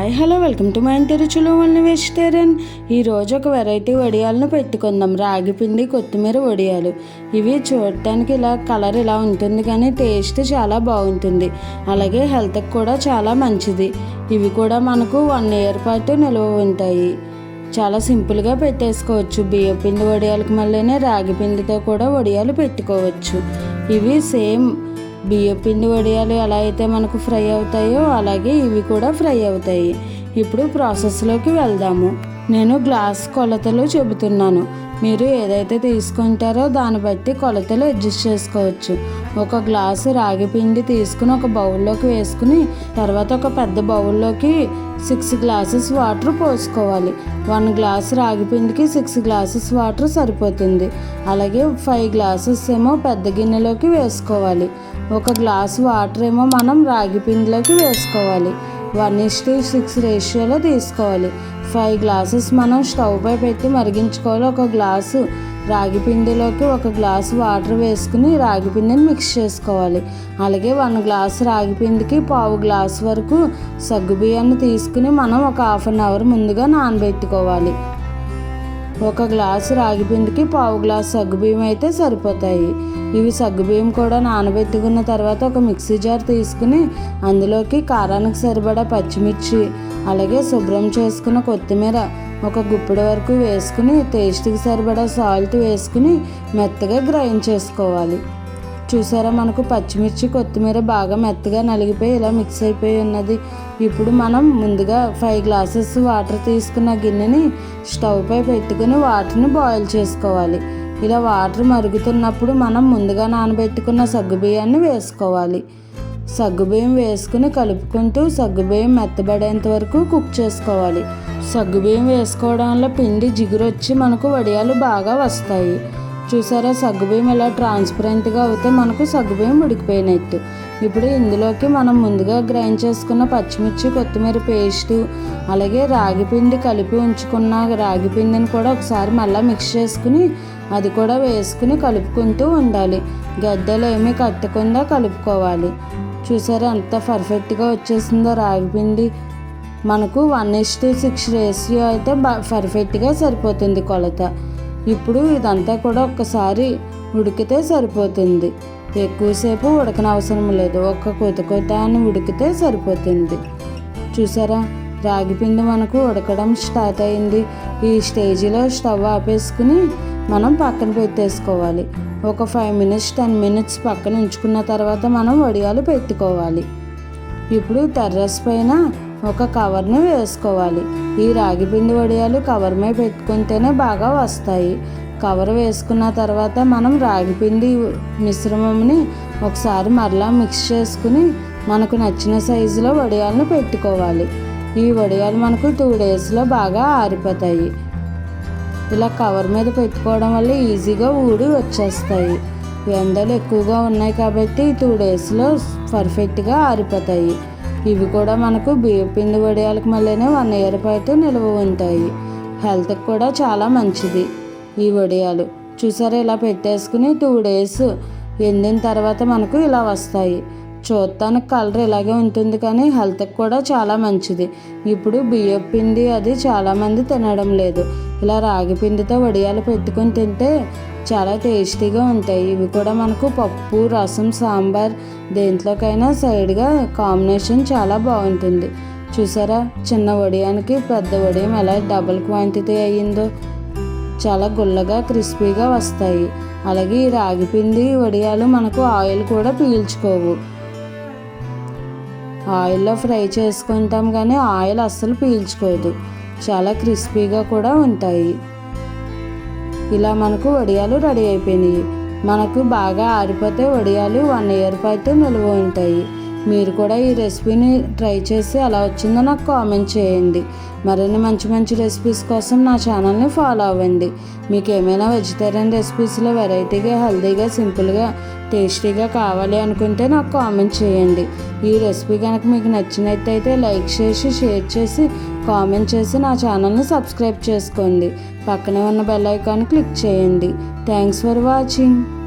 Hi hello welcome to మా ఇంటి రుచులు ఓన్లీ వెజిటేరియన్. ఈరోజు ఒక వెరైటీ వడియాలను పెట్టుకుందాం. రాగి పిండి కొత్తిమీర వడియాలు. ఇవి చూడటానికి ఇలా కలర్ ఇలా ఉంటుంది కానీ టేస్ట్ చాలా బాగుంటుంది. అలాగే హెల్త్కి కూడా చాలా మంచిది. ఇవి కూడా మనకు వన్ ఇయర్ పాటు నిల్వ ఉంటాయి. చాలా సింపుల్గా పెట్టేసుకోవచ్చు. బియ్యం పిండి వడియాలకు మళ్ళీనే రాగి పిండితో కూడా వడియాలు పెట్టుకోవచ్చు. ఇవి సేమ్ బియ్య పిండి వడియాలు ఎలా అయితే మనకు ఫ్రై అవుతాయో అలాగే ఇవి కూడా ఫ్రై అవుతాయి. ఇప్పుడు ప్రాసెస్లోకి వెళ్దాము. నేను గ్లాస్ కొలతలు చెబుతున్నాను. మీరు ఏదైతే తీసుకుంటారో దాన్ని బట్టి కొలతలు అడ్జస్ట్ చేసుకోవచ్చు. ఒక గ్లాసు రాగి పిండి తీసుకుని ఒక బౌల్లోకి వేసుకుని తర్వాత ఒక పెద్ద బౌల్లోకి సిక్స్ గ్లాసెస్ వాటర్ పోసుకోవాలి. వన్ గ్లాస్ రాగి పిండికి సిక్స్ గ్లాసెస్ వాటర్ సరిపోతుంది. అలాగే ఫైవ్ గ్లాసెస్ ఏమో పెద్ద గిన్నెలోకి వేసుకోవాలి. ఒక గ్లాస్ వాటర్ ఏమో మనం రాగి పిండిలోకి వేసుకోవాలి. వన్ ఇస్టు సిక్స్ రేషియోలో తీసుకోవాలి. ఫైవ్ గ్లాసెస్ మనం స్టవ్ పై పెట్టి మరిగించుకోవాలి. ఒక గ్లాసు రాగి పిండిలోకి ఒక గ్లాసు వాటర్ వేసుకుని రాగి పిండిని మిక్స్ చేసుకోవాలి. అలాగే వన్ గ్లాస్ రాగి పిండికి పావు గ్లాస్ వరకు సగ్గు బియ్యాన్ని తీసుకుని మనం ఒక హాఫ్ అన్ అవర్ ముందుగా నానబెట్టుకోవాలి. ఒక గ్లాసు రాగి పిండికి పావు గ్లాస్ సగ్గుబియ్యం అయితే సరిపోతాయి. ఇవి సగ్గుబియ్యం కూడా నానబెట్టుకున్న తర్వాత ఒక మిక్సీ జార్ తీసుకుని అందులోకి కారానికి సరిపడా పచ్చిమిర్చి అలాగే శుభ్రం చేసుకున్న కొత్తిమీర ఒక గుప్పెడు వరకు వేసుకుని టేస్ట్కి సరిపడా సాల్ట్ వేసుకుని మెత్తగా గ్రైండ్ చేసుకోవాలి. చూసారా మనకు పచ్చిమిర్చి కొత్తిమీర బాగా మెత్తగా నలిగిపోయి ఇలా మిక్స్ అయిపోయి ఉన్నది. ఇప్పుడు మనం ముందుగా ఫైవ్ గ్లాసెస్ వాటర్ తీసుకున్న గిన్నెని స్టవ్ పై పెట్టుకుని వాటర్ని బాయిల్ చేసుకోవాలి. ఇలా వాటర్ మరుగుతున్నప్పుడు మనం ముందుగా నానబెట్టుకున్న సగ్గుబియ్యాన్ని వేసుకోవాలి. సగ్గుబియ్యం వేసుకుని కలుపుకుంటూ సగ్గుబియ్యం మెత్తబడేంత వరకు కుక్ చేసుకోవాలి. సగ్గుబియ్యం వేసుకోవడం వల్ల పిండి జిగురొచ్చి మనకు వడియాలు బాగా వస్తాయి. చూసారా? సగ్గుబియ్యం ఇలా ట్రాన్స్పరెంట్గా అవుతే మనకు సగ్గుబియ్యం ఉడికిపోయినట్టు ఇప్పుడు ఇందులోకి మనం ముందుగా గ్రైండ్ చేసుకున్న పచ్చిమిర్చి కొత్తిమీర పేస్టు అలాగే రాగి పిండి కలిపి ఉంచుకున్న రాగి పిండిని కూడా ఒకసారి మళ్ళీ మిక్స్ చేసుకుని అది కూడా వేసుకుని కలుపుకుంటూ ఉండాలి. గడ్డలు ఏమీ కట్టకుండా కలుపుకోవాలి. చూసారా ఎంత పర్ఫెక్ట్గా వచ్చేసిందో రాగి పిండి మనకు వన్ ఇస్టు సిక్స్ రేషియో అయితే బా పర్ఫెక్ట్గా సరిపోతుంది కొలత. ఇప్పుడు ఇదంతా కూడా ఒక్కసారి ఉడికితే సరిపోతుంది. ఎక్కువసేపు ఉడకనవసరం లేదు. ఒక్క కొత్త కొత్త అని ఉడికితే సరిపోతుంది. చూసారా? రాగిపిండి మనకు ఉడకడం స్టార్ట్ అయింది. ఈ స్టేజిలో స్టవ్ ఆపేసుకుని మనం పక్కన పెట్టేసుకోవాలి. ఒక ఫైవ్ మినిట్స్ టెన్ మినిట్స్ పక్కన ఉంచుకున్న తర్వాత మనం వడియాలు పెట్టుకోవాలి. ఇప్పుడు టెర్రస్ పైన ఒక కవర్ని వేసుకోవాలి. ఈ రాగి పిండి వడియాలు కవర్ మీద పెట్టుకుంటేనే బాగా వస్తాయి. కవర్ వేసుకున్న తర్వాత మనం రాగి పిండి మిశ్రమంని ఒకసారి మరలా మిక్స్ చేసుకుని మనకు నచ్చిన సైజులో వడియాలను పెట్టుకోవాలి. ఈ వడియాలు మనకు టూ డేస్లో బాగా ఆరిపోతాయి. ఇలా కవర్ మీద పెట్టుకోవడం వల్ల ఈజీగా ఊడి వచ్చేస్తాయి. ఎండలు ఎక్కువగా ఉన్నాయి కాబట్టి టూ డేస్లో పర్ఫెక్ట్గా ఆరిపోతాయి. ఇవి కూడా మనకు బియ్య పిండి వడియాలకు మళ్ళీనే వన్ ఇయర్ పాటు నిల్వ ఉంటాయి. హెల్త్కి కూడా చాలా మంచిది. ఈ వడియాలు చూసారా ఇలా పెట్టేసుకుని టూ డేస్ ఎండిన తర్వాత మనకు ఇలా వస్తాయి. చూడటానికి కలర్ ఇలాగే ఉంటుంది కానీ హెల్త్కి కూడా చాలా మంచిది. ఇప్పుడు బియ్య పిండి అది చాలామంది తినడం లేదు. ఇలా రాగి పిండితో వడియాలు పెట్టుకొని తింటే చాలా టేస్టీగా ఉంటాయి. ఇవి కూడా మనకు పప్పు రసం సాంబార్ దేంట్లోకైనా సైడ్గా కాంబినేషన్ చాలా బాగుంటుంది. చూసారా? చిన్న వడియానికి పెద్ద వడియం ఎలా డబుల్ క్వాంటిటీ అయ్యిందో. చాలా గుల్లగా క్రిస్పీగా వస్తాయి. అలాగే ఈ రాగి పిండి వడియాలు మనకు ఆయిల్ కూడా పీల్చుకోవు. ఆయిల్లో ఫ్రై చేసుకుంటాం కానీ ఆయిల్ అస్సలు పీల్చుకోదు. చాలా క్రిస్పీగా కూడా ఉంటాయి. ఇలా మనకు వడియాలు రెడీ అయిపోయినాయి. మనకు బాగా ఆరిపోతే వడియాలు వన్ ఇయర్ పాటు నిల్వ ఉంటాయి. మీరు కూడా ఈ రెసిపీని ట్రై చేసి ఎలా వచ్చిందో నాకు కామెంట్ చేయండి. మరిన్ని మంచి మంచి రెసిపీస్ కోసం నా ఛానల్ని ఫాలో అవ్వండి. మీకు ఏమైనా వెజిటేరియన్ రెసిపీస్లో వెరైటీగా హెల్తీగా సింపుల్గా టేస్టీగా కావాలి అనుకుంటే నాకు కామెంట్ చేయండి. ఈ రెసిపీ కనుక మీకు నచ్చినట్టయితే లైక్ చేసి షేర్ చేసి కామెంట్ చేసి నా ఛానల్ని సబ్స్క్రైబ్ చేసుకోండి. పక్కనే ఉన్న బెల్ ఐకాన్ క్లిక్ చేయండి. Thanks for watching.